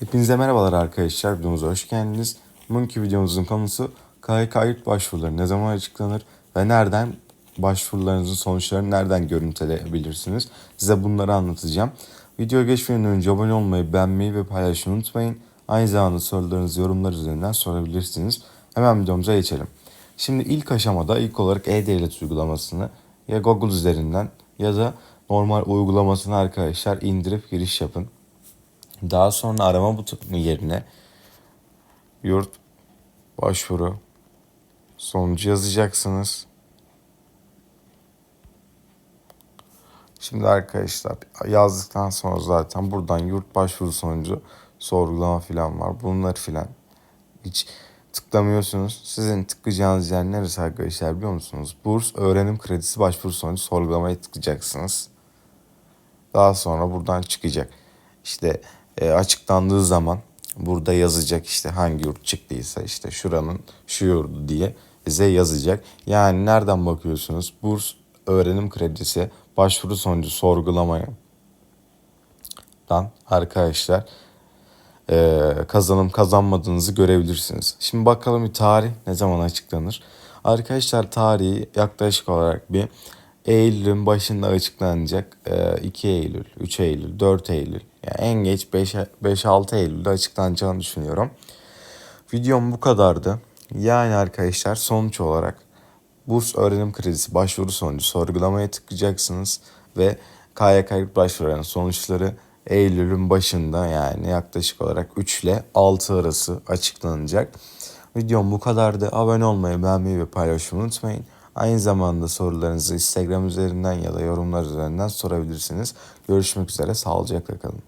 Hepinize merhabalar arkadaşlar. Videomuza hoş geldiniz. Bugünkü videomuzun konusu KYK yurt başvuruları ne zaman açıklanır ve nereden başvurularınızın sonuçlarını nereden görüntüleyebilirsiniz? Size bunları anlatacağım. Videoya geçmeden önce abone olmayı, beğenmeyi ve paylaşmayı unutmayın. Aynı zamanda sorularınızı yorumlar üzerinden sorabilirsiniz. Hemen videomuza geçelim. Şimdi ilk aşamada ilk olarak e-devlet uygulamasını ya Google üzerinden ya da normal uygulamasını arkadaşlar indirip giriş yapın. Daha sonra arama butonu yerine yurt başvuru sonucu yazacaksınız. Şimdi arkadaşlar yazdıktan sonra zaten buradan yurt başvuru sonucu sorgulama falan var. Bunlar filan hiç tıklamıyorsunuz. Sizin tıklayacağınız yer neresi arkadaşlar biliyor musunuz? Burs öğrenim kredisi başvuru sonucu sorgulamaya tıklayacaksınız. Daha sonra buradan çıkacak. İşte e, açıklandığı zaman burada yazacak işte hangi yurt çıktıysa işte şuranın şu yurdu diye size yazacak. Yani nereden bakıyorsunuz? Burs öğrenim kredisi başvuru sonucu sorgulamaya dan arkadaşlar e, kazanım kazanmadığınızı görebilirsiniz. Şimdi bakalım bir tarih ne zaman açıklanır? Arkadaşlar tarihi yaklaşık olarak bir Eylül'ün başında açıklanacak. E, 2 Eylül, 3 Eylül, 4 Eylül. Yani en geç 5-6 Eylül'de açıklanacağını düşünüyorum. Videom bu kadardı. Yani arkadaşlar sonuç olarak burs öğrenim kredisi başvuru sonucu sorgulamaya tıklayacaksınız ve KYK yurt başvurularının sonuçları Eylül'ün başında yani yaklaşık olarak 3 ile 6 arası açıklanacak. Videom bu kadardı. Abone olmayı, beğenmeyi ve paylaşmayı unutmayın. Aynı zamanda sorularınızı Instagram üzerinden ya da yorumlar üzerinden sorabilirsiniz. Görüşmek üzere. Sağlıcakla kalın.